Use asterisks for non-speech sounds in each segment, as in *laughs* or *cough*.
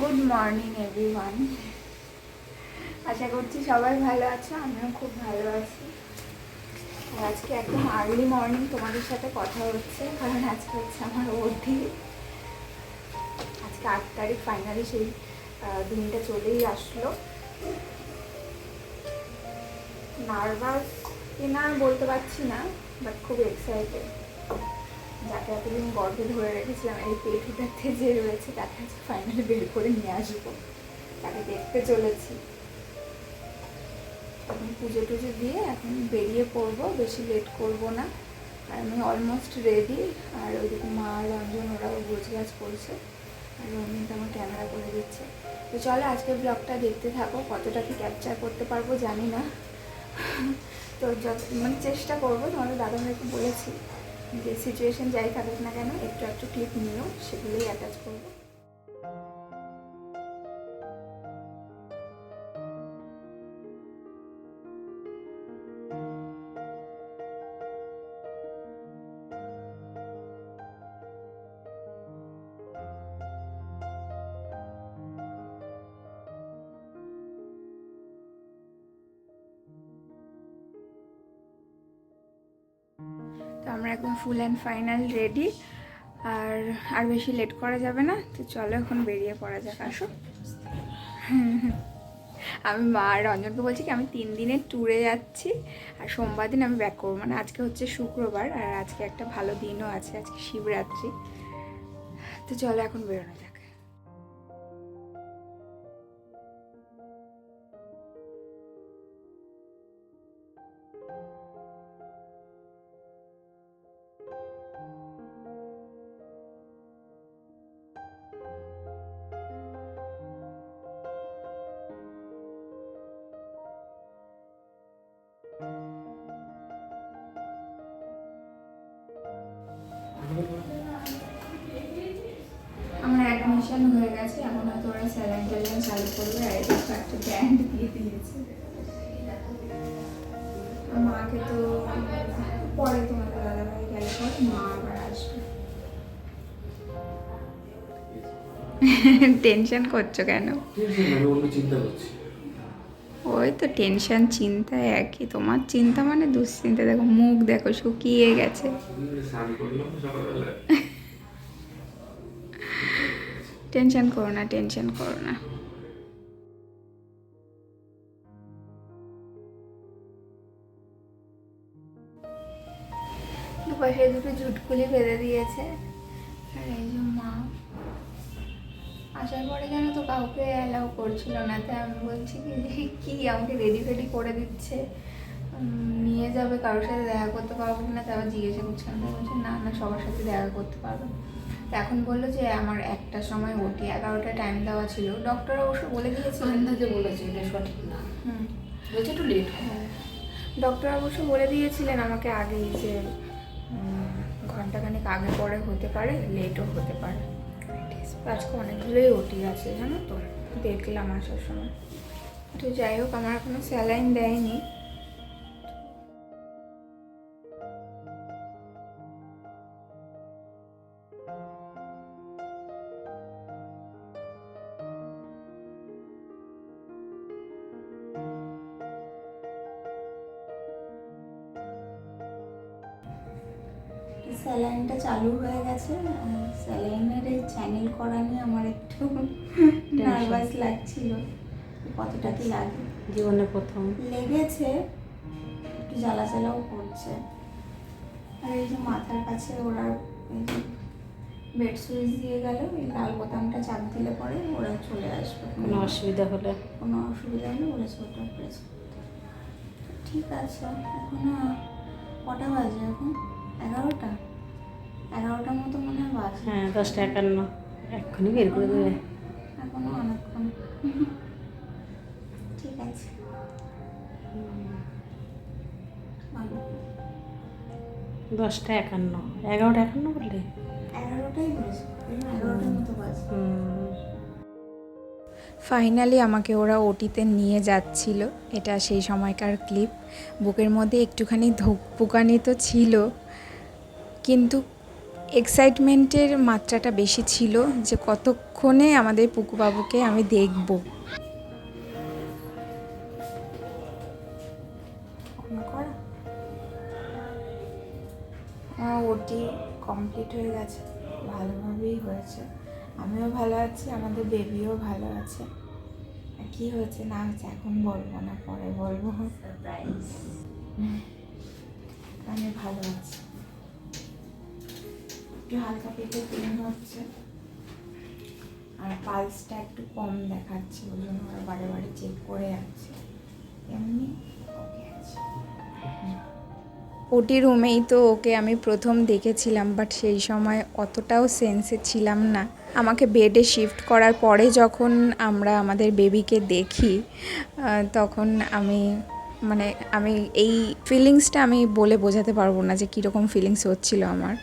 Good morning everyone আশা করছি সবাই ভালো আছো, আমিও খুব ভালো আছি। আজকে একদম আর্লি মর্নিং তোমাদের সাথে কথা হচ্ছে, কারণ আজকে হচ্ছে আমার অবধি আজকে আট তারিখ ফাইনালি সেই দিনটা চলেই আসলো। নার্ভাস কিনা বলতে পারছি না বাট খুব এক্সাইটেড যাকে এতদিন গর্ভে ধরে রেখেছিলাম, এই পেট উঠাতে যে রয়েছে, তাকে আজকে ফাইনালি বের করে নিয়ে আসব। তাকে দেখতে চলেছি। এখন পুজো টুজো দিয়ে এখন বেরিয়ে পড়ব, বেশি লেট করব না। আর আমি অলমোস্ট রেডি আর ওইদিকে মা রঞ্জন, ওরাও গোছ গাছ করছে। আর রঞ্জন তো আমার ক্যামেরা করে দিচ্ছে। তো চলো আজকের ব্লগটা দেখতে থাকো, কতটা কি ক্যাপচার করতে পারব জানি না। তো যত মানে চেষ্টা করব, তোমাদের দাদা ভাইকে বলেছি। যে সিচুয়েশন যাই থাকুক না কেন একটু একটু ক্লিপ নিয়েও সেগুলোই অ্যাটাচ করব। আমরা একদম ফুল অ্যান্ড ফাইনাল রেডি আর আর বেশি লেট করা যাবে না। তো চলো এখন বেরিয়ে পড়া যাক, আসো। আমি মা আর রঞ্জনকে বলছি কি, আমি তিন দিনের ট্যুরে যাচ্ছি। আর সোমবার দিন আমি ব্যাক করব। মানে আজকে হচ্ছে শুক্রবার, আর আজকে একটা ভালো দিনও আছে, আজকে শিবরাত্রি। তো চলো এখন বেরোনো যাক। গেছে এখন হয়তো ওরা স্যালাইন ট্যালাইন চালু করবে আর এটা তো একটা ব্যান্ড দিয়ে দিয়েছে। মাকে তো পরে তোমাদের দাদাভাই গেলে পর মা আবার আসবে। *laughs* টেনশন করছ কেন? ওই তো টেনশন চিন্তা একই। তোমার চিন্তা মানে দুশ্চিন্তা। দেখো মুখ দেখো শুকিয়ে গেছে। সকালবেলা। *laughs* টেনশন করো না, টেনশন করো না। দুপাশে দুটো ঝুটকুলি বেঁধে দিয়েছে। আর এই যে মা। আসার পরে যেন তো কাউকে অ্যালাউ করছিল না, তাই আমি বলছি কি যে, কি আমাকে রেডি ফেডি করে দিচ্ছে? নিয়ে যাবে, কারোর সাথে দেখা করতে পারব না তারপর জিজ্ঞাসা করছিলাম তাই বলছে, না না, সবার সাথে দেখা করতে পারবে তো এখন বলল যে আমার একটা সময় ওটি এগারোটা টাইম দেওয়া ছিল। ডক্টর অবশ্য বলে দিয়েছিলেন আন্দাজে বলেছে এটা সঠিক না। হুম। বলছে একটু লেট হ্যাঁ। ডক্টর অবশ্য বলে দিয়েছিলেন আমাকে আগেই যে ঘন্টাখানেক আগে পরে হতে পারে লেটও হতে পারে। আজকে অনেকগুলোই ওটি আছে জানো তো? দেখলাম আসার সময়। তো যাই হোক আমার এখনও স্যালাইন দেয়নি। স্যালাইনটা চালু হয়ে গেছে স্যালাইনের এই চ্যানেল করা নিয়ে আমার একটু নার্ভাস লাগছিল কতটা কি লাগে। জীবনে প্রথম। লেগেছে একটু জ্বালা জ্বালাও করছে। আর এই যে মাথার কাছে ওরা বেড সুইচ দিয়ে গেল এই লাল বোতামটা চাপ দিলে পরে ওরা চলে আসবে। কোনো অসুবিধা হলে। কোনো অসুবিধা হলে ওরা ওটা প্রেস ঠিক আছে এখন কটা বাজে এখন? এগারোটা? এগারোটার মতো মনে হয় বাজে। হ্যাঁ দশটা একান্ন। এক্ষুনি বের করে দেবে। এখনও অনেকক্ষণ। ঠিক আছে। দশটা একান্ন। এগারোটা একান্ন বললে? এগারোটাই বলেছে। এগারোটার মতো বাজে। ফাইনালি আমাকে ওরা ওটিতে নিয়ে যাচ্ছিল। এটা সেই সময়কার ক্লিপ। বুকের মধ্যে একটুখানি ধুকপুকানি তো ছিল। কিন্তু এক্সাইটমেন্টের মাত্রাটা বেশি ছিল যে কতক্ষণে আমাদের পুকুবাবুকে আমি দেখব। আমার ওটি কমপ্লিট হয়ে গেছে। ভালোভাবেই হয়েছে। আমিও ভালো আছি আমাদের বেবিও ভালো আছে। আর কি হয়েছে না হয়েছে এখন বলব না পরে বলব। হুম। আমি ভালো আছি। একটু হালকা পেটে পেন হচ্ছে। আর পালসটা একটু কম দেখাচ্ছে, ওই জন্য ওরা বারে বারে চেক করে যাচ্ছে। এমনি ওটি রুমেই তো ওকে আমি প্রথম দেখেছিলাম বাট সেই সময় অতটাও সেন্সে ছিলাম না। আমাকে বেডে শিফট করার পরে যখন আমরা আমাদের বেবিকে দেখি তখন আমি মানে আমি এই ফিলিংসটা আমি বলে বোঝাতে পারব না যে কীরকম ফিলিংস হচ্ছিল আমার।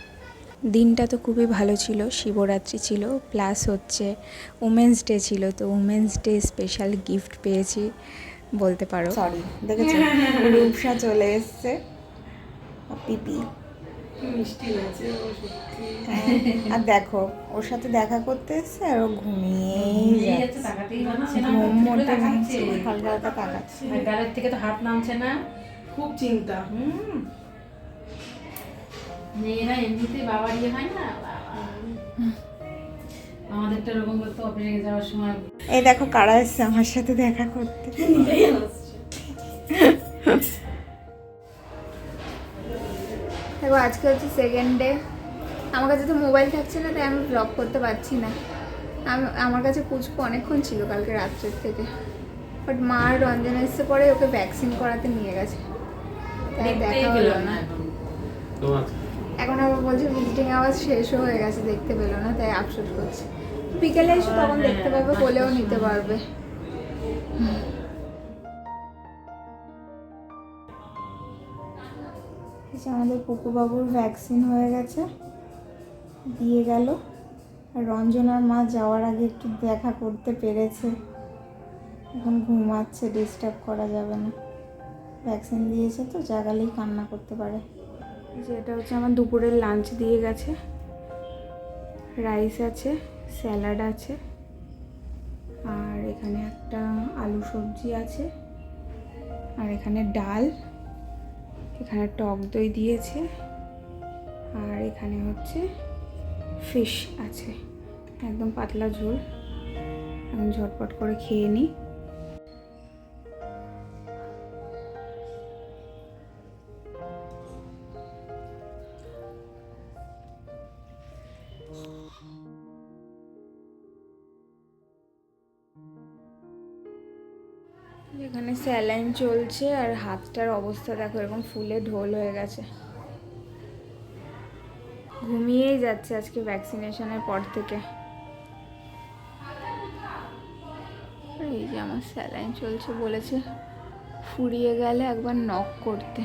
দিনটা তো খুবই ভালো ছিল শিবরাত্রি ছিল প্লাস হচ্ছে উমেন্স ডে ছিল তো উমেন্স ডে স্পেশাল গিফট পেয়েছি বলতে পারো। সরি দেখেছ? রূপসা চলে এসছে। পিপি। হ্যাঁ, আর দেখো ওর সাথে দেখা করতে এসছে আর ও ঘুমিয়েই এই যাচ্ছে যাচ্ছে। তাকাতেই পারছে না ঘুম মোটে হালকা হালকা তাকাচ্ছে। থেকে তো হাত নামছে না। খুব চিন্তা। হুম। মেয়েরা এমনিতেই বাবার ইয়ে হয় না? বাবা। আমাদেরটা এরকম করতে অফিসে যাওয়ার সময় এই দেখো কারা এসছে আমার সাথে দেখা করতে। *laughs* দেখো আজকে হচ্ছে সেকেন্ড ডে আমার কাছে তো মোবাইল থাকছে না তাই আমি ব্লগ করতে পারছি না। আমি আমার কাছে পুচকু অনেকক্ষণ ছিল কালকে রাত্রের থেকে। বাট মা আর রঞ্জন এসে পরে ওকে ভ্যাকসিন করাতে নিয়ে গেছে। তাই দেখা হলো। না এখন। আবার বলছে ভিজিটিং আওয়াজ শেষও হয়ে গেছে, দেখতে পেল না, তাই আফসোস করছে। বিকেলে এসে তখন দেখতে পাবে, বলেও নিতে পারবে। আমাদের পুকুবাবুর ভ্যাকসিন হয়ে গেছে, দিয়ে গেল। আর রঞ্জনার মা যাওয়ার আগে একটু দেখা করতে পেরেছে। এখন ঘুমাচ্ছে ডিস্টার্ব করা যাবে না। ভ্যাকসিন দিয়েছে তো, জাগালেই কান্না করতে পারে। যে এটা হচ্ছে আমার দুপুরের লাঞ্চ দিয়ে গেছে। রাইস আছে স্যালাড আছে, আর এখানে একটা আলু সবজি আছে, আর এখানে ডাল, এখানে টক দই দিয়েছে, আর এখানে হচ্ছে ফিশ আছে। একদম পাতলা ঝোল। এখন ঝটপট করে খেয়ে নিই। এখানে স্যালাইন চলছে আর হাতটার অবস্থা দেখো, এরকম ফুলে ঢোল হয়ে গেছে। ঘুমিয়েই যাচ্ছে আজকে ভ্যাকসিনেশনের পর থেকে। এই যে আমার স্যালাইন চলছে বলেছে, ফুরিয়ে গেলে একবার নক করতে।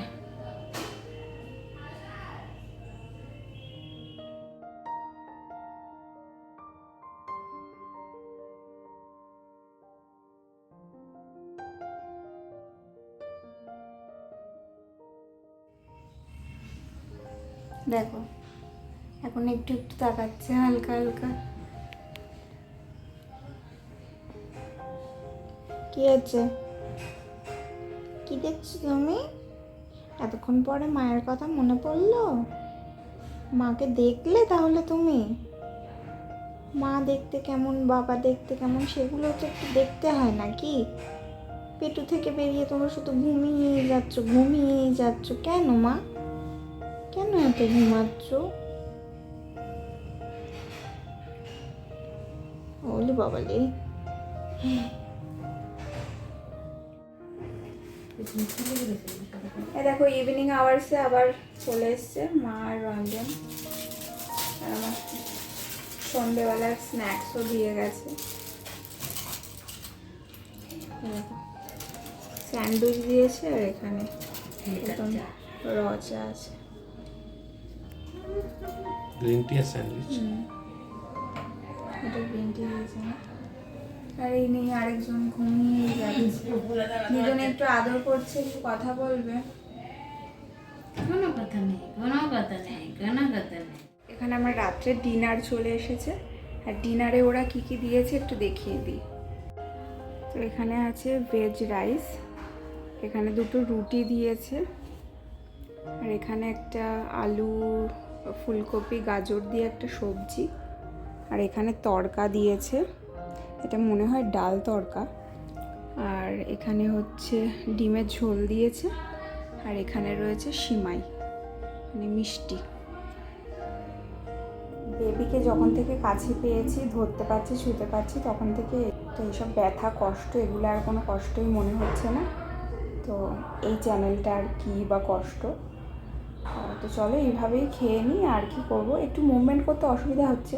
দেখো। এখন একটু একটু তাকাচ্ছে, হালকা হালকা। কি আছে কি দেখছ তুমি? এতক্ষণ পরে মায়ের কথা মনে পড়ল? মাকে দেখলে তাহলে তুমি? মা দেখতে কেমন, বাবা দেখতে কেমন, সেগুলো তো একটু দেখতে হয় নাকি পেটু থেকে বেরিয়ে তোমরা শুধু ঘুমিয়েই যাচ্ছ ঘুমিয়েই যাচ্ছ। কেন মা? কেন এত ঘুমাচ্ছ? ওলি বাবালে দেখো ইভিনিং আওয়ার্সে আবার চলে এসছে মা আর রঞ্জন। আর আমার সন্ধেবেলার স্ন্যাক্সও দিয়ে গেছে। স্যান্ডউইচ দিয়েছে আর এখানে একদম রচা আছে। গ্রিন টি আর স্যান্ডউইচ এটা গ্রিন টি দিয়েছে আর এই নেই আরেকজন ঘুমিয়ে যাচ্ছে দুজনে একটু আদর করছে একটু কথা বলবে। কোনো কথা নেই কোনো কথা নেই কোনো কথা নেই। এখানে আমার রাত্রে ডিনার চলে এসেছে। আর ডিনারে ওরা কি কি দিয়েছে একটু দেখিয়ে দিই। তো এখানে আছে ভেজ রাইস এখানে দুটো রুটি দিয়েছে। আর এখানে একটা আলু ফুলকপি, গাজর দিয়ে একটা সবজি আর এখানে তড়কা দিয়েছে। এটা মনে হয় ডাল তড়কা আর এখানে হচ্ছে ডিমের ঝোল দিয়েছে আর এখানে রয়েছে সিমাই মানে মিষ্টি। বেবিকে যখন থেকে কাছে পেয়েছি, ধরতে পারছি, শুতে পারছি, তখন থেকে তো এইসব ব্যথা, কষ্ট, এগুলো আর কোনো কষ্টই মনে হচ্ছে না। তো এই চ্যানেলটা আর কী বা কষ্ট? তো চলো এইভাবেই খেয়ে নিই, আর কি করব? একটু মুভমেন্ট করতে অসুবিধা হচ্ছে।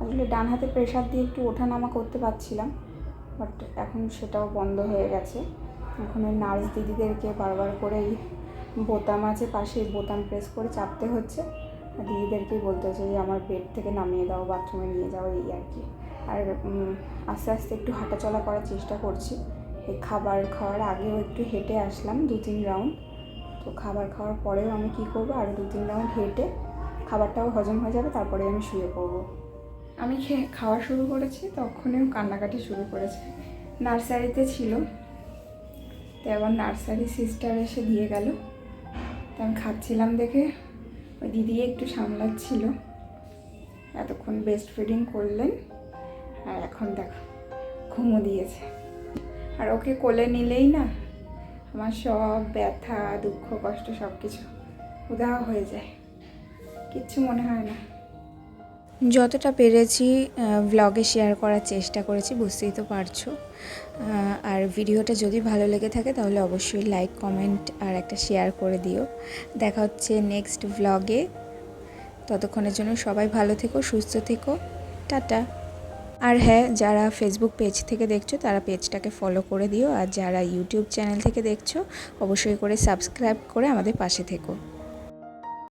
আসলে ডান হাতে প্রেশার দিয়ে একটু ওঠানামা করতে পারছিলাম বাট এখন সেটাও বন্ধ হয়ে গেছে। এখন ওই নার্স দিদিদেরকে বারবার করে এই বোতাম আছে পাশে, বোতাম প্রেস করে চাপতে হচ্ছে। আর দিদিদেরকেই বলতে হচ্ছে যে, আমার বেড থেকে নামিয়ে দাও বাথরুমে নিয়ে যাও, এই আর কি। আর আস্তে আস্তে একটু হাঁটাচলা করার চেষ্টা করছি। এই খাবার খাওয়ার আগেও একটু হেঁটে আসলাম দু তিন রাউন্ড তো খাবার খাওয়ার পরেও আমি কি করব? আর দু তিন রাউন্ড হেঁটে খাবারটাও হজম হয়ে যাবে, তারপরে আমি শুয়ে পড়ব। আমি খেয়ে খাওয়া শুরু করেছি তখনই কান্নাকাটি শুরু করেছে। নার্সারিতে ছিল। তো এবার নার্সারি সিস্টার এসে দিয়ে গেল। তো আমি খাচ্ছিলাম দেখে। ওই দিদি একটু সামলাচ্ছিল। এতক্ষণ বেস্ট ফিডিং করলেন। আর এখন দেখো ঘুমো দিয়েছে। আর ওকে কোলে নিলেই না আমার সব ব্যথা, দুঃখ, কষ্ট সব কিছু উদাহ হয়ে যায়। কিচ্ছু মনে হয় না। যতটা পেরেছি ব্লগে শেয়ার করার চেষ্টা করেছি, বুঝতেই তো পারছ। আর ভিডিওটা যদি ভালো লেগে থাকে, তাহলে অবশ্যই লাইক কমেন্ট আর একটা শেয়ার করে দিও। দেখা হচ্ছে নেক্সট ব্লগে ততক্ষণের জন্য সবাই ভালো থেকো, সুস্থ থেকো। টাটা। আর হ্যাঁ যারা ফেসবুক পেজ থেকে দেখছ, তারা পেজটাকে ফলো করে দিও। আর যারা ইউটিউব চ্যানেল থেকে দেখছ, অবশ্যই করে সাবস্ক্রাইব করে আমাদের পাশে থেকো।